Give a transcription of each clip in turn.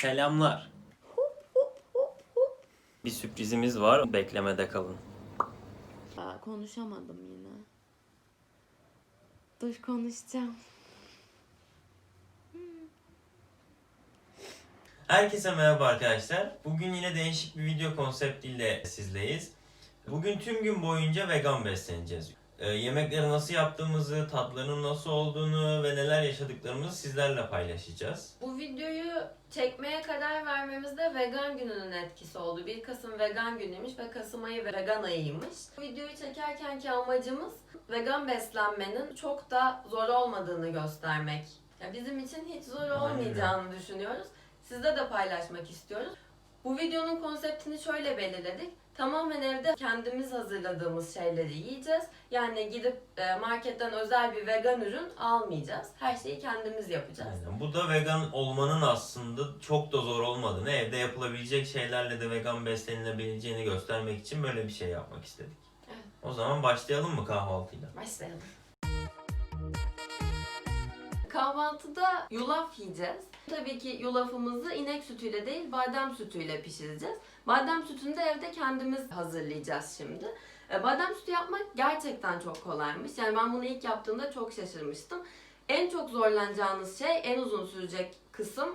Selamlar. Bir sürprizimiz var. Beklemede kalın. Aa, konuşamadım yine. Dur konuşacağım. Herkese merhaba arkadaşlar. Bugün yine değişik bir video konseptiyle sizleyiz. Bugün tüm gün boyunca vegan besleneceğiz. Ee, yemekleri nasıl yaptığımızı, tatlarının nasıl olduğunu ve neler yaşadıklarımızı sizlerle paylaşacağız. Bu videoyu çekmeye karar vermemizde vegan gününün etkisi oldu. 1 Kasım vegan günüymüş ve Kasım ayı vegan ayıymış. Bu videoyu çekerkenki amacımız vegan beslenmenin çok da zor olmadığını göstermek. Ya bizim için hiç zor Aynen. olmayacağını düşünüyoruz. Sizle de paylaşmak istiyoruz. Bu videonun konseptini şöyle belirledik. Tamamen evde kendimiz hazırladığımız şeyleri yiyeceğiz. Yani gidip e, marketten özel bir vegan ürün almayacağız. Her şeyi kendimiz yapacağız. Aynen. Bu da vegan olmanın aslında çok da zor olmadığını, evde yapılabilecek şeylerle de vegan beslenilebileceğini göstermek için böyle bir şey yapmak istedik. Evet. O zaman başlayalım mı kahvaltıyla? Başlayalım. Kahvaltıda yulaf yiyeceğiz. Tabii ki yulafımızı inek sütüyle değil badem sütüyle pişireceğiz. Badem sütünü de evde kendimiz hazırlayacağız şimdi. E, Badem sütü yapmak gerçekten çok kolaymış. Yani ben bunu ilk yaptığımda çok şaşırmıştım. En çok zorlanacağınız şey, en uzun sürecek kısım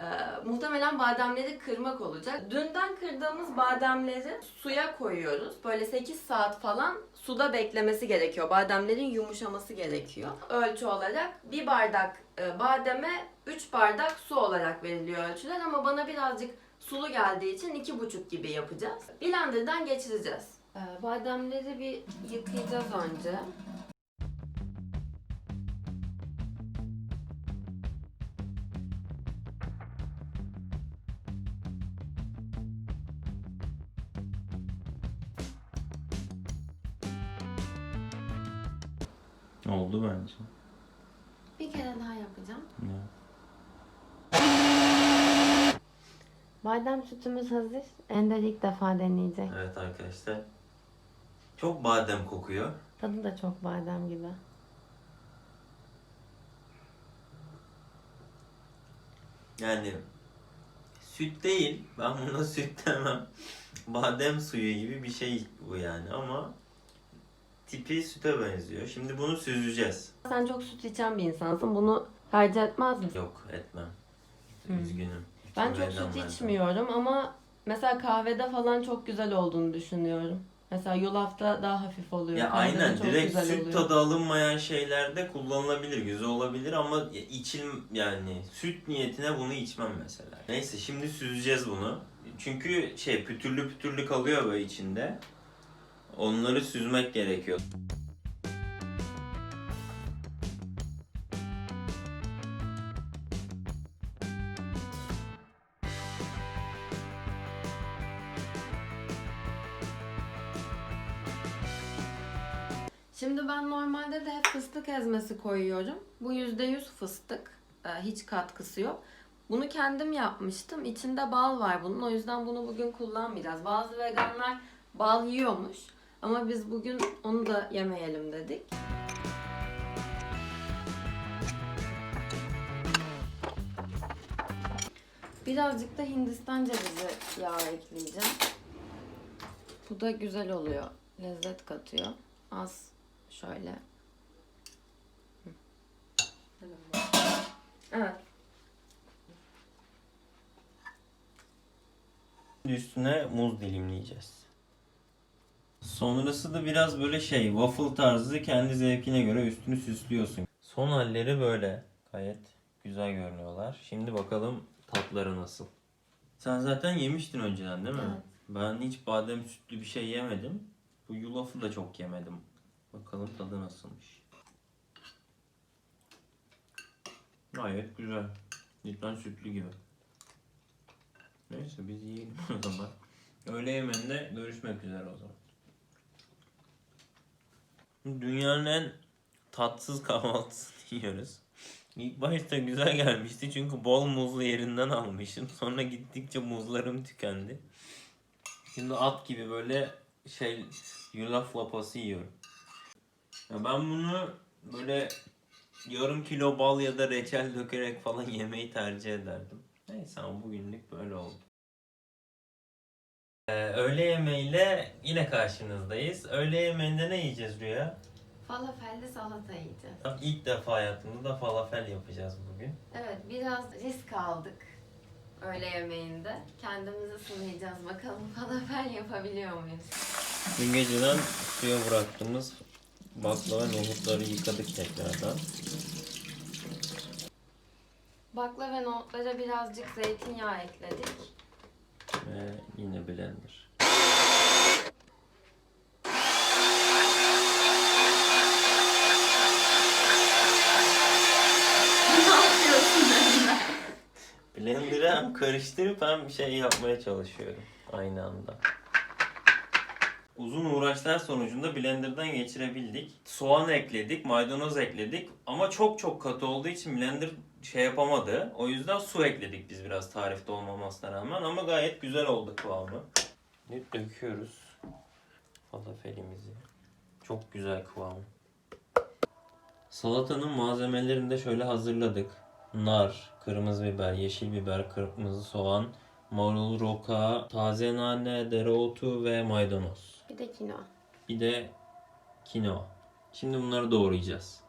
e, muhtemelen bademleri kırmak olacak. Dünden kırdığımız bademleri suya koyuyoruz. Böyle 8 saat falan suda beklemesi gerekiyor. Bademlerin yumuşaması gerekiyor. Ölçü olarak bir bardak e, bademe 3 bardak su olarak veriliyor ölçüler ama bana birazcık sulu geldiği için 2,5 gibi yapacağız. Blender'dan geçireceğiz. E, bademleri bir yıkayacağız önce. Oldu bence. Bir kere daha yapacağım. Ya. Badem sütümüz hazır. Ender ilk defa deneyecek. Evet arkadaşlar. Çok badem kokuyor. Tadı da çok badem gibi. Yani süt değil. Ben buna süt demem. Badem suyu gibi bir şey bu yani ama tipi süte benziyor. Şimdi bunu süzeceğiz. Sen çok süt içen bir insansın. Bunu tercih etmez misin? Yok etmem. Hmm. Üzgünüm. Ben çok süt ben. içmiyorum ama mesela kahvede falan çok güzel olduğunu düşünüyorum. Mesela yulafta daha hafif oluyor. Ya kahvede aynen çok direkt güzel süt oluyor. tadı alınmayan şeylerde kullanılabilir, güzel olabilir ama içil yani süt niyetine bunu içmem mesela. Neyse şimdi süzeceğiz bunu. Çünkü şey pütürlü pütürlü kalıyor böyle içinde. Onları süzmek gerekiyor. Şimdi ben normalde de hep fıstık ezmesi koyuyorum. Bu %100 fıstık. Ee, Hiç katkısı yok. Bunu kendim yapmıştım. İçinde bal var bunun. O yüzden bunu bugün kullanmayacağız. Bazı veganlar bal yiyormuş. Ama biz bugün onu da yemeyelim dedik. Birazcık da Hindistan cevizi yağı ekleyeceğim. Bu da güzel oluyor. Lezzet katıyor. Az şöyle. Evet. Üstüne muz dilimleyeceğiz. Sonrası da biraz böyle şey waffle tarzı kendi zevkine göre üstünü süslüyorsun. Son halleri böyle. Gayet güzel görünüyorlar. Şimdi bakalım tatları nasıl. Sen zaten yemiştin önceden değil mi? Evet. Ben hiç badem sütlü bir şey yemedim. Bu yulafı da çok yemedim. Bakalım tadı nasılmış. Gayet güzel. Cidden sütlü gibi. Neyse biz yiyelim o zaman. Öğle yemeğinde görüşmek üzere o zaman. Dünyanın en tatsız kahvaltısını yiyoruz. İlk başta güzel gelmişti çünkü bol muzlu yerinden almışım. Sonra gittikçe muzlarım tükendi. Şimdi at gibi böyle şey yulaf lapası yiyorum. Ya ben bunu böyle yarım kilo bal ya da reçel dökerek falan yemeyi tercih ederdim. Neyse ama bugünlük böyle oldu. Ee, öğle yemeğiyle yine karşınızdayız. Öğle yemeğinde ne yiyeceğiz Rüya? Falafelli salata yiyeceğiz. İlk defa hayatımızda falafel yapacağız bugün. Evet biraz risk aldık öğle yemeğinde. Kendimizi sınayacağız bakalım falafel yapabiliyor muyuz? Dün geceden suya bıraktığımız baklava nohutları yıkadık tekrardan. Bakla ve nohutlara birazcık zeytinyağı ekledik. Ve yine blender. Blender'ı hem karıştırıp hem şey yapmaya çalışıyorum aynı anda. Uzun uğraşlar sonucunda blenderdan geçirebildik. Soğan ekledik, maydanoz ekledik ama çok çok katı olduğu için blender şey yapamadı. O yüzden su ekledik biz biraz tarifte olmamasına rağmen ama gayet güzel oldu kıvamı. Ne döküyoruz falafelimizi. Çok güzel kıvamı. Salatanın malzemelerini de şöyle hazırladık. Nar, kırmızı biber, yeşil biber, kırmızı soğan, marul, roka, taze nane, dereotu ve maydanoz. Bir de kinoa. Bir de kinoa. Şimdi bunları doğrayacağız.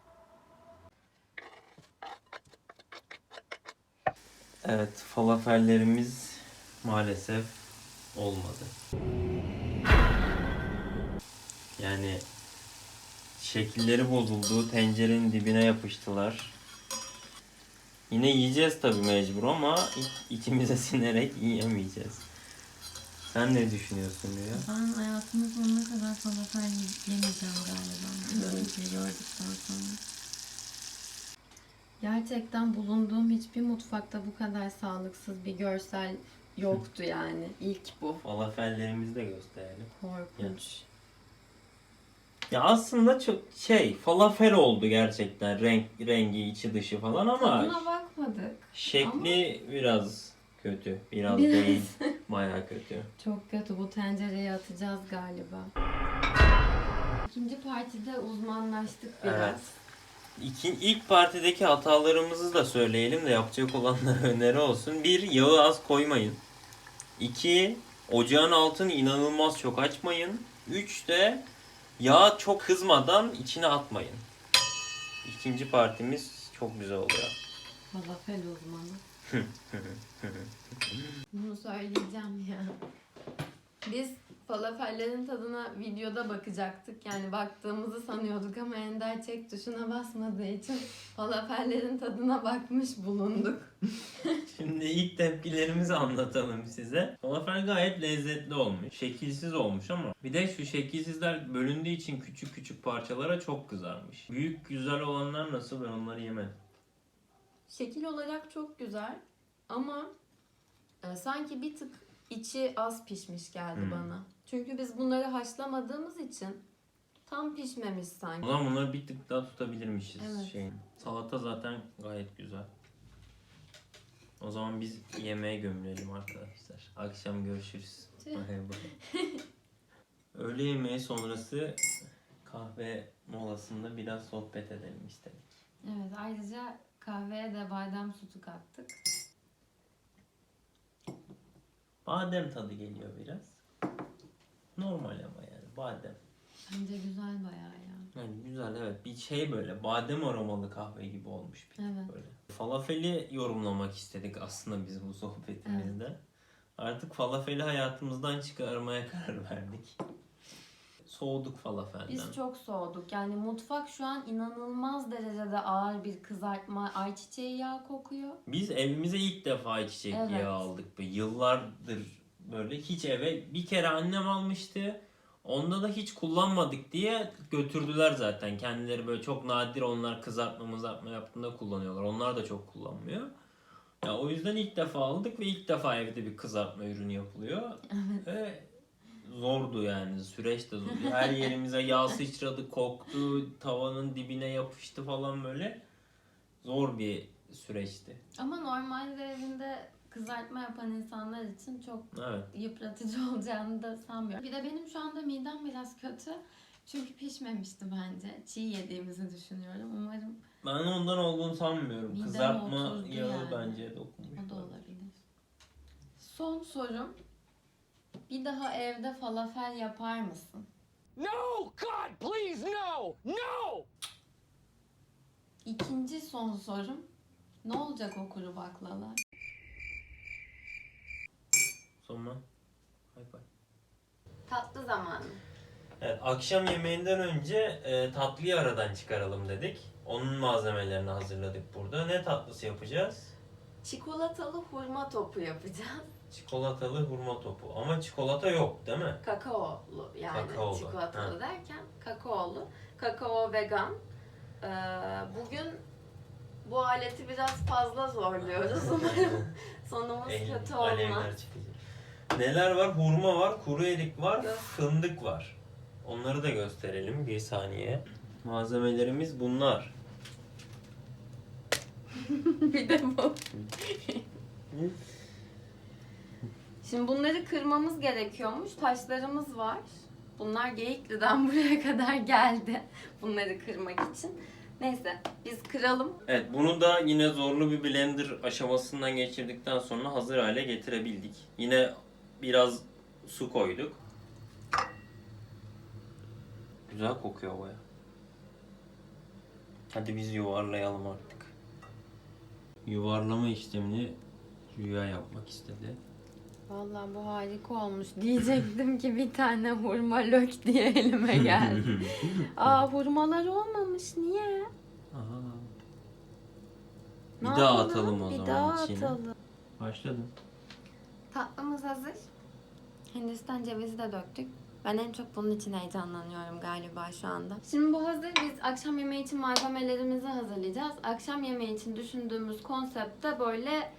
Evet, falafellerimiz maalesef olmadı. Yani şekilleri bozuldu, tencerenin dibine yapıştılar. Yine yiyeceğiz tabii mecbur ama ikimize sinerek yiyemeyeceğiz. Sen ne düşünüyorsun Rüya? Ben hayatımın sonuna kadar falafel yemeyeceğim galiba. Bir şey gördükten sonra. Gerçekten bulunduğum hiçbir mutfakta bu kadar sağlıksız bir görsel yoktu yani. İlk bu. Falafellerimizi de gösterelim. Korkunç. Ya aslında çok şey falafel oldu gerçekten renk rengi içi dışı falan ama Tadına bakmadık. şekli biraz kötü. Biraz, Biraz. değil. Baya kötü. Çok kötü. Bu tencereye atacağız galiba. İkinci partide uzmanlaştık biraz. Evet. İki, ilk partideki hatalarımızı da söyleyelim de yapacak olanlara öneri olsun. Bir, yağı az koymayın. İki, ocağın altını inanılmaz çok açmayın. Üç de yağ çok kızmadan içine atmayın. İkinci partimiz çok güzel oluyor. Falafel uzmanı. Bunu söyleyeceğim ya. Biz falafellerin tadına videoda bakacaktık. Yani baktığımızı sanıyorduk ama Ender çek tuşuna basmadığı için falafellerin tadına bakmış bulunduk. Şimdi ilk tepkilerimizi anlatalım size. Falafel gayet lezzetli olmuş. Şekilsiz olmuş ama bir de şu şekilsizler bölündüğü için küçük küçük parçalara çok kızarmış. Büyük güzel olanlar nasıl ben onları yemedim. Şekil olarak çok güzel ama e, sanki bir tık içi az pişmiş geldi Hmm. bana. Çünkü biz bunları haşlamadığımız için tam pişmemiş O sanki. zaman bunları bir tık daha tutabilirmişiz. Evet. Şeyin. Salata zaten gayet güzel. O zaman biz yemeğe gömülelim arkadaşlar. Akşam görüşürüz. Tüh. Bay bay. Öğle yemeği sonrası kahve molasında biraz sohbet edelim istedik. Evet ayrıca kahveye de badem sütü kattık. Badem tadı geliyor biraz. Normal ama yani badem. Bence güzel bayağı ya. Yani güzel evet bir şey böyle badem aromalı kahve gibi olmuş bir Evet. böyle. Falafeli yorumlamak istedik aslında biz bu sohbetimizde. Artık falafeli hayatımızdan çıkarmaya karar verdik. Soğuduk falafelden. Biz çok soğuduk. Yani mutfak şu an inanılmaz derecede ağır bir kızartma ayçiçeği yağı kokuyor. Biz evimize ilk defa ayçiçek Evet. yağı aldık. Yıllardır böyle hiç eve bir kere annem almıştı. Onda da hiç kullanmadık diye götürdüler zaten. Kendileri böyle çok nadir onlar kızartma mızartma yaptığında kullanıyorlar. Onlar da çok kullanmıyor. Ya o yüzden ilk defa aldık ve ilk defa evde bir kızartma ürünü yapılıyor. Ve zordu yani süreç de zordu. Her yerimize yağ sıçradı, koktu, tavanın dibine yapıştı falan böyle. Zor bir süreçti. Ama normalde evinde kızartma yapan insanlar için çok Evet. yıpratıcı olacağını da sanmıyorum. Bir de benim şu anda midem biraz kötü. Çünkü pişmemişti bence. Çiğ yediğimizi düşünüyorum. Umarım Ben ondan olduğunu sanmıyorum. Midem Kızartma yağı yani. bence dokunmuş. o da olabilir. Son sorum. Bir daha evde falafel yapar mısın? No! God, please, no! No! İkinci son sorum. Ne olacak o kuru baklalar? Sonra bay bay. Tatlı zamanı. Evet, akşam yemeğinden önce e, tatlıyı aradan çıkaralım dedik. Onun malzemelerini hazırladık burada. Ne tatlısı yapacağız? Çikolatalı hurma topu yapacağız. Çikolatalı hurma topu. Ama çikolata yok değil mi? Kakaolu yani Kakaolu, çikolatalı ha. derken kakaolu. Kakao vegan. Ee, bugün bu aleti biraz fazla zorluyoruz. Umarım sonumuz El- kötü olmaz. alevler çıkacak. Neler var? Hurma var, kuru erik var, Gö- fındık var. Onları da gösterelim bir saniye. Malzemelerimiz bunlar. bir de bu. Şimdi bunları kırmamız gerekiyormuş. Taşlarımız var. Bunlar Geyikli'den buraya kadar geldi. Bunları kırmak için. Neyse biz kıralım. Evet bunu da yine zorlu bir blender aşamasından geçirdikten sonra hazır hale getirebildik. Yine biraz su koyduk. Güzel kokuyor baya. Hadi biz yuvarlayalım artık. Yuvarlama işlemini Rüya yapmak istedi. Vallahi bu harika olmuş. Diyecektim ki bir tane hurma lök diye elime geldi. Aa hurmalar olmamış. Niye? Aha. Ne Bir daha yapalım? atalım o bir zaman daha içine. atalım. Başladım. Tatlımız hazır. Hindistan cevizi de döktük. Ben en çok bunun için heyecanlanıyorum galiba şu anda. Şimdi bu hazır. Biz akşam yemeği için malzemelerimizi hazırlayacağız. Akşam yemeği için düşündüğümüz konsept de böyle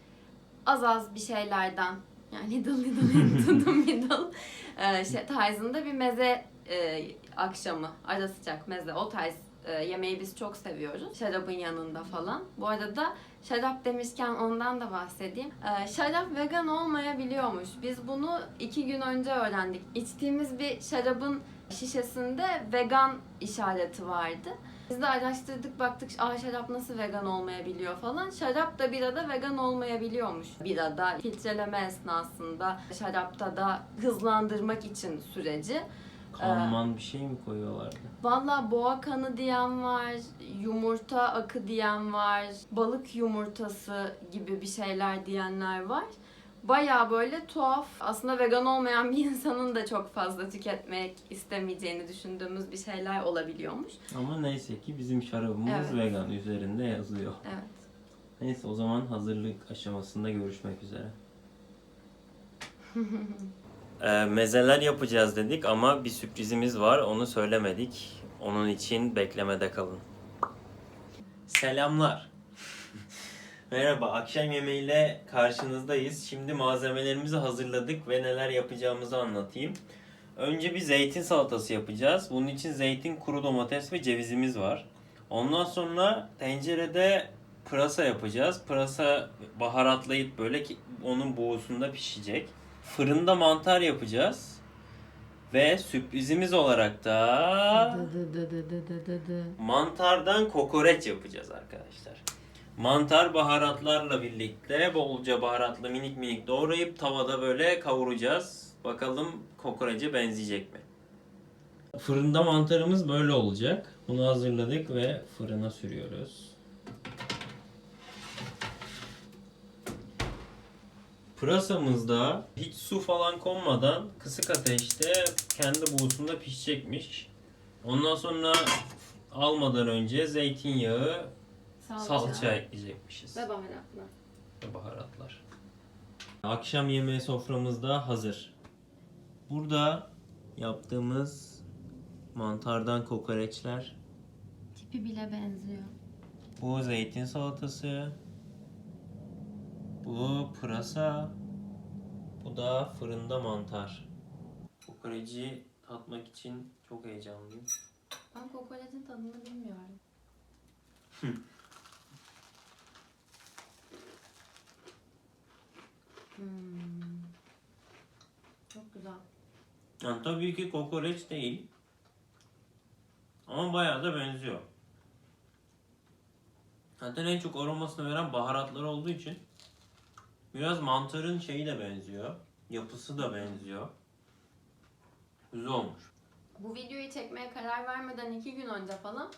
az az bir şeylerden yani little into the middle e, şey, tarzında bir meze e, akşamı, ara sıcak meze o tarz e, yemeği biz çok seviyoruz. Şarabın yanında falan. Bu arada şarap demişken ondan da bahsedeyim. E, şarap vegan olmayabiliyormuş. Biz bunu iki gün önce öğrendik. İçtiğimiz bir şarabın şişesinde vegan işareti vardı. Biz de araştırdık baktık Aa, şarap nasıl vegan olmayabiliyor falan. Şarap da birada vegan olmayabiliyormuş. Birada filtreleme esnasında şarapta da hızlandırmak için süreci. Kanman bir şey mi koyuyorlardı? Valla boğa kanı diyen var, yumurta akı diyen var, balık yumurtası gibi bir şeyler diyenler var. Baya böyle tuhaf. Aslında vegan olmayan bir insanın da çok fazla tüketmek istemeyeceğini düşündüğümüz bir şeyler olabiliyormuş. Ama neyse ki bizim şarabımız Evet. vegan üzerinde yazıyor. Evet. Neyse o zaman hazırlık aşamasında görüşmek üzere. Ee, mezeler yapacağız dedik ama bir sürprizimiz var onu söylemedik. Onun için beklemede kalın. Selamlar. Merhaba, akşam yemeğiyle karşınızdayız. Şimdi malzemelerimizi hazırladık ve neler yapacağımızı anlatayım. Önce bir zeytin salatası yapacağız. Bunun için zeytin, kuru domates ve cevizimiz var. Ondan sonra tencerede pırasa yapacağız. Pırasa baharatlayıp böyle ki onun buğusunda pişecek. Fırında mantar yapacağız. Ve sürprizimiz olarak da mantardan kokoreç yapacağız arkadaşlar. Mantar baharatlarla birlikte bolca baharatla minik minik doğrayıp tavada böyle kavuracağız. Bakalım kokorece benzeyecek mi? Fırında mantarımız böyle olacak. Bunu hazırladık ve fırına sürüyoruz. Pırasamızda hiç su falan konmadan kısık ateşte kendi buğusunda pişecekmiş. Ondan sonra almadan önce zeytinyağı, salça, ekleyecekmişiz Ve baharatlı. ve baharatlar. Akşam yemeği soframızda hazır. Burada yaptığımız mantardan kokoreçler, Tipi bile benziyor. bu zeytin salatası, bu pırasa, bu da fırında mantar. Kokoreci tatmak için çok heyecanlıyım. Ben kokoreçin tadını bilmiyorum. Hmm. Çok güzel. Yani tabii ki kokoreç değil. Ama bayağı da benziyor. Zaten en çok aromasını veren baharatlar olduğu için Biraz mantarın şeyi de benziyor. Yapısı da benziyor. Güzel olmuş. Bu videoyu çekmeye karar vermeden iki gün önce falan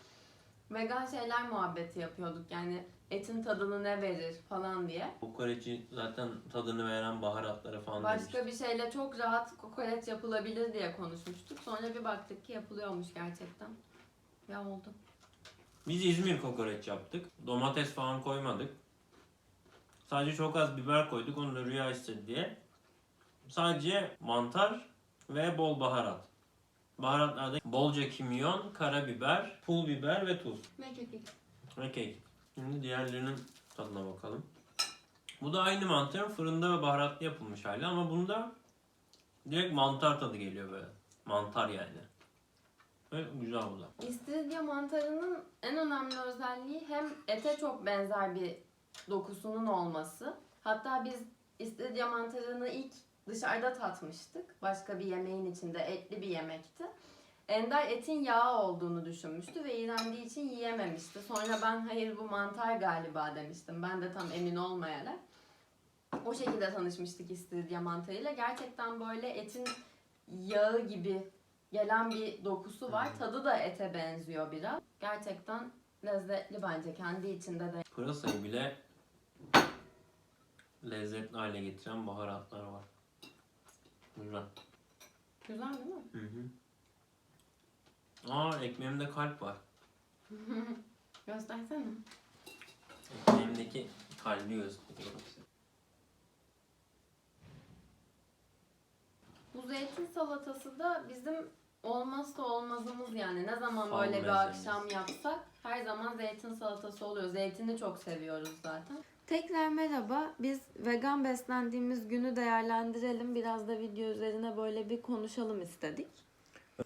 vegan şeyler muhabbeti yapıyorduk. Yani etin tadını ne verir falan diye. Kokoreci zaten tadını veren baharatları falan Başka demiştim. bir şeyle çok rahat kokoreç yapılabilir diye konuşmuştuk. Sonra bir baktık ki yapılıyormuş gerçekten. Ya oldu. Biz İzmir kokoreç yaptık. Domates falan koymadık. Sadece çok az biber koyduk. Onu da rüya istedi diye. Sadece mantar ve bol baharat. Baharatlarda bolca kimyon, karabiber, pul biber ve tuz. Ne kekik. Ve kek. Şimdi diğerlerinin tadına bakalım. Bu da aynı mantarın fırında ve baharatlı yapılmış hali ama bunda direkt mantar tadı geliyor böyle. Mantar yani. Ve güzel bu da. İstiridye mantarının en önemli özelliği hem ete çok benzer bir dokusunun olması. Hatta biz istiridye mantarını ilk dışarıda tatmıştık. Başka bir yemeğin içinde etli bir yemekti. Ender etin yağı olduğunu düşünmüştü ve iğrendiği için yiyememişti. Sonra ben hayır bu mantar galiba demiştim. Ben de tam emin olmayarak. O şekilde tanışmıştık istiridye mantarıyla. Gerçekten böyle etin yağı gibi gelen bir dokusu var. Tadı da ete benziyor biraz. Gerçekten lezzetli bence kendi içinde de. Pırasayı bile lezzetli hale getiren baharatlar var. Güzel. Güzel değil mi? Hı hı. Aa ekmeğimde kalp var. Göstersene. Ekmeğimdeki kalbi gösteriyorum. Bu zeytin salatası da bizim olmazsa olmazımız yani. Ne zaman Fal böyle bir akşam yapsak her zaman zeytin salatası oluyor. Zeytini çok seviyoruz zaten. Tekrar merhaba. Biz vegan beslendiğimiz günü değerlendirelim. Biraz da video üzerine böyle bir konuşalım istedik.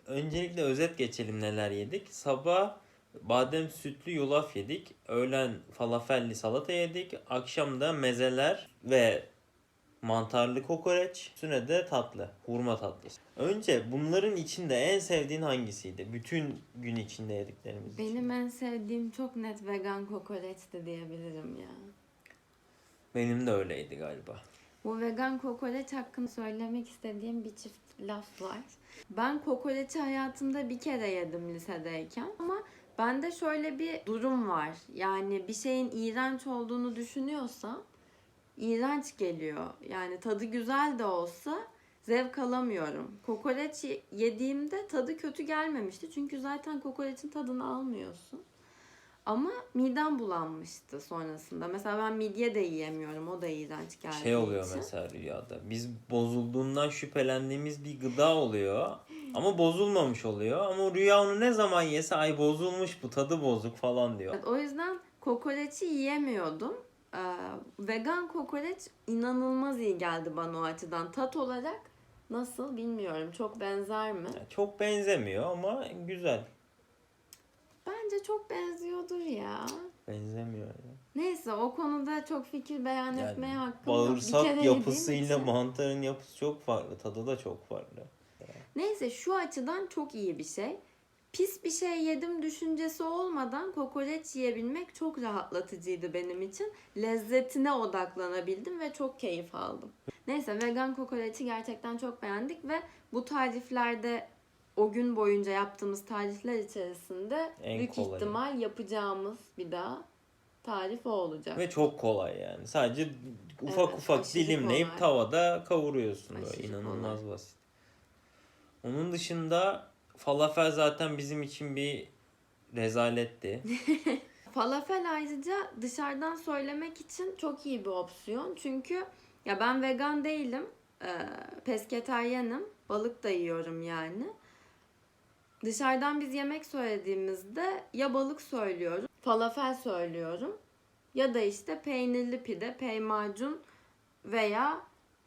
Öncelikle özet geçelim neler yedik. Sabah badem sütlü yulaf yedik. Öğlen falafelli salata yedik. Akşam da mezeler ve mantarlı kokoreç. Üstüne de tatlı. Hurma tatlısı. Önce bunların içinde en sevdiğin hangisiydi? Bütün gün içinde yediklerimiz için. Benim en sevdiğim çok net vegan kokoreçti diyebilirim ya. Benim de öyleydi galiba. Bu vegan kokoreç hakkında söylemek istediğim bir çift laf var. Ben kokoreçi hayatımda bir kere yedim lisedeyken ama bende şöyle bir durum var. Yani bir şeyin iğrenç olduğunu düşünüyorsam iğrenç geliyor. Yani tadı güzel de olsa zevk alamıyorum. Kokoreç yediğimde tadı kötü gelmemişti. Çünkü zaten kokoreçin tadını almıyorsun. Ama midem bulanmıştı sonrasında. Mesela ben midye de yiyemiyorum. O da iğrenç geldiği Şey oluyor için. mesela rüyada. Biz bozulduğundan şüphelendiğimiz bir gıda oluyor. Ama bozulmamış oluyor. Ama rüya onu ne zaman yese ay bozulmuş bu tadı bozuk falan diyor. Evet, o yüzden kokoreçi yiyemiyordum. Ee, vegan kokoreç inanılmaz iyi geldi bana o açıdan. Tat olarak nasıl bilmiyorum. Çok benzer mi? Yani çok benzemiyor ama güzel. Bence çok benziyordur ya. Benzemiyor. ya. Neyse o konuda çok fikir beyan Yani etmeye hakkım yok. Bağırsak yapısıyla için. mantarın yapısı çok farklı. Tadı da çok farklı. Neyse şu açıdan çok iyi bir şey. Pis bir şey yedim düşüncesi olmadan kokoreç yiyebilmek çok rahatlatıcıydı benim için. Lezzetine odaklanabildim ve çok keyif aldım. Neyse vegan kokoreçi gerçekten çok beğendik ve bu tariflerde o gün boyunca yaptığımız tarifler içerisinde En büyük kolayı. ihtimal yapacağımız bir daha tarif o olacak. Ve çok kolay yani. Sadece ufak Evet, ufak dilimleyip kolay. tavada kavuruyorsun böyle. İnanılmaz basit. Onun dışında falafel zaten bizim için bir rezaletti. Falafel ayrıca dışarıdan söylemek için çok iyi bir opsiyon. Çünkü ya ben vegan değilim. Ee, pesketeryenim. Balık da yiyorum yani. Dışarıdan biz yemek söylediğimizde ya balık söylüyorum, falafel söylüyorum ya da işte peynirli pide, peymacun veya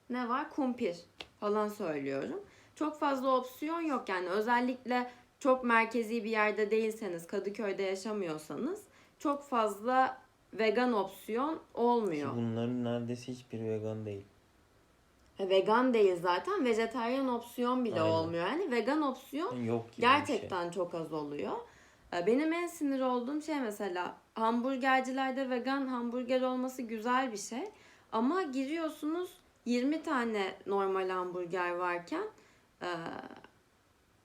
ne var kumpir falan söylüyorum. Çok fazla opsiyon yok yani özellikle çok merkezi bir yerde değilseniz, Kadıköy'de yaşamıyorsanız çok fazla vegan opsiyon olmuyor. bunların neredeyse hiçbir vegan değil. Vegan değil zaten, vejetaryen opsiyon bile Aynen. olmuyor. Yani vegan opsiyon Yok şey. gerçekten çok az oluyor. Ee, Benim en sinir olduğum şey mesela hamburgercilerde vegan hamburger olması güzel bir şey. Ama giriyorsunuz 20 tane normal hamburger varken e,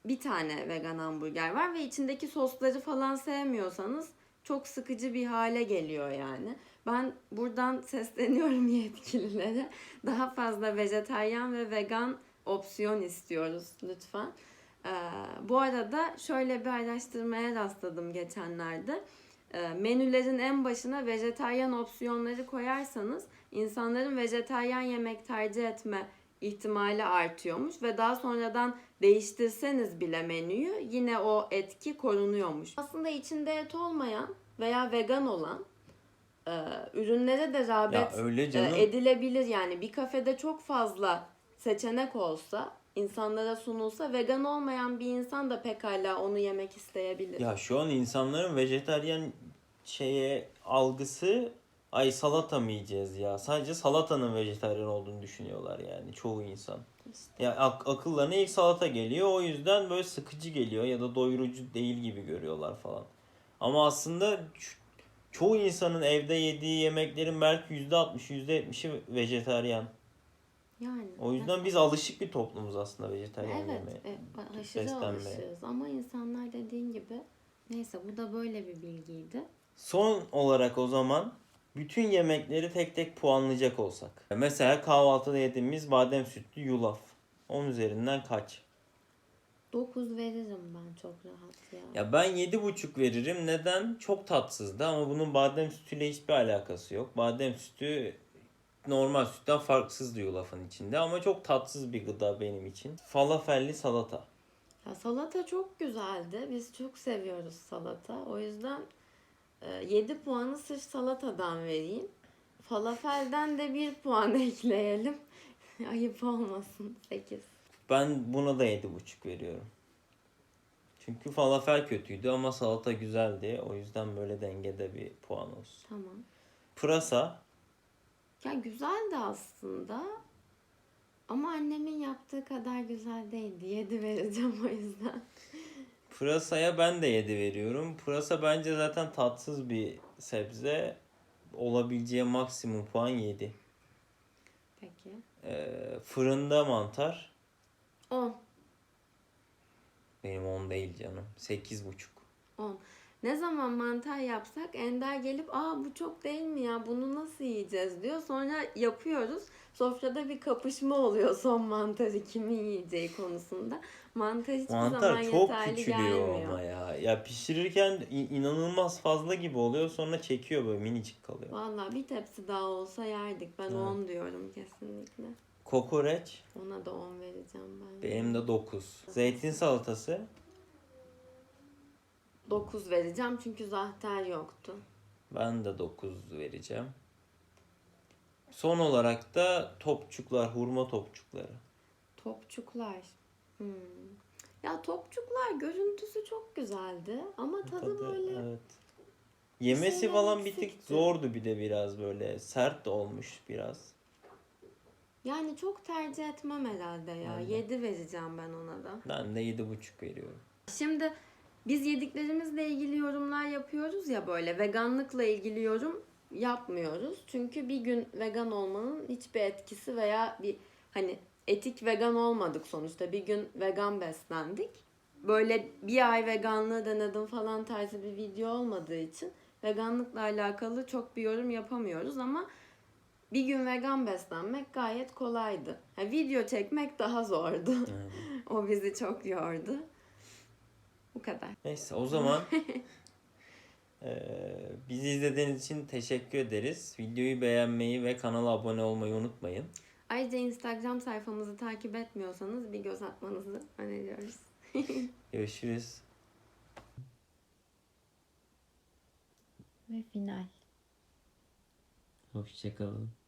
bir tane vegan hamburger var ve içindeki sosları falan sevmiyorsanız çok sıkıcı bir hale geliyor yani. Ben buradan sesleniyorum yetkililere. Daha fazla vejetaryen ve vegan opsiyon istiyoruz lütfen. Ee, bu arada şöyle bir araştırmaya rastladım geçenlerde. Ee, menülerin en başına vejetaryen opsiyonları koyarsanız insanların vejetaryen yemek tercih etme ihtimali artıyormuş ve daha sonradan değiştirseniz bile menüyü yine o etki korunuyormuş. Aslında içinde et olmayan veya vegan olan e, ürünlere de rağbet Ya öyle canım. e, edilebilir yani bir kafede çok fazla seçenek olsa insanlara sunulsa vegan olmayan bir insan da pekala onu yemek isteyebilir. Ya şu an insanların vejetaryen şeye algısı ay salata mı yiyeceğiz ya? Sadece salatanın vejetaryen olduğunu düşünüyorlar yani çoğu insan. Ya ak- akıllarına ilk salata geliyor. O yüzden böyle sıkıcı geliyor ya da doyurucu değil gibi görüyorlar falan. Ama aslında çoğu insanın evde yediği yemeklerin belki %60, %70'i vejetaryen. Yani. O yüzden biz alışık bir toplumuz aslında vejetaryen Evet, yemeye. e, aşırı beslenmeye. alışığız ama insanlar dediğin gibi neyse bu da böyle bir bilgiydi. Son olarak o zaman bütün yemekleri tek tek puanlayacak olsak. Mesela kahvaltıda yediğimiz badem sütlü yulaf. 10 üzerinden kaç? 9 veririm ben çok rahat ya. Ya ben 7,5 veririm. Neden? Çok tatsızdı ama bunun badem sütüyle hiçbir alakası yok. Badem sütü normal sütten farksızdı yulafın içinde ama çok tatsız bir gıda benim için. Falafelli salata. Ya salata çok güzeldi. Biz çok seviyoruz salata. O yüzden 7 puanı sırf salatadan vereyim. Falafelden de 1 puan ekleyelim. Ayıp olmasın. 8. Ben buna da 7,5 veriyorum. Çünkü falafel kötüydü ama salata güzeldi. O yüzden böyle dengede bir puan olsun. Tamam. Pırasa Ya güzeldi aslında. Ama annemin yaptığı kadar güzel değildi. 7 vereceğim o yüzden. Pırasaya ben de 7 veriyorum. Pırasa bence zaten tatsız bir sebze. Olabileceği maksimum puan 7. Peki. Ee, fırında mantar. 10. Benim 10 değil canım. 8,5. 10. Ne zaman mantar yapsak Ender gelip aa bu çok değil mi ya bunu nasıl yiyeceğiz diyor. Sonra yapıyoruz. Sofrada bir kapışma oluyor son mantarı kimin yiyeceği konusunda. Mantar hiçbir zaman Mantar çok yeterli küçülüyor gelmiyor. ama ya. Ya pişirirken i- inanılmaz fazla gibi oluyor. Sonra çekiyor böyle minicik kalıyor. Valla bir tepsi daha olsa yerdik. Ben Evet. 10 diyorum kesinlikle. Kokoreç Ona da 10 vereceğim ben. benim de 9. Zeytin salatası 9 vereceğim çünkü zahter yoktu. Ben de 9 vereceğim. Son olarak da topçuklar, hurma topçukları. Topçuklar. Hmm. Ya topçuklar görüntüsü çok güzeldi ama tadı, Tadı, böyle evet. Yemesi şeyler falan bir tık eksikti. zordu bir de biraz böyle. Sert de olmuş biraz. Yani çok tercih etmem herhalde ya. Ben de. 7 vereceğim ben ona da. Ben de 7,5 veriyorum. Şimdi biz yediklerimizle ilgili yorumlar yapıyoruz ya böyle veganlıkla ilgili yorum yapmıyoruz. Çünkü bir gün vegan olmanın hiçbir etkisi veya bir hani etik vegan olmadık sonuçta. Bir gün vegan beslendik. Böyle bir ay veganlığı denedim falan tarzı bir video olmadığı için veganlıkla alakalı çok bir yorum yapamıyoruz ama bir gün vegan beslenmek gayet kolaydı. Ha, video çekmek daha zordu. Yani. o bizi çok yordu. Bu kadar. Neyse o zaman eee, bizi izlediğiniz için teşekkür ederiz. Videoyu beğenmeyi ve kanala abone olmayı unutmayın. Ayrıca Instagram sayfamızı takip etmiyorsanız bir göz atmanızı öneriyoruz. Görüşürüz. Ve final. Hoşçakalın.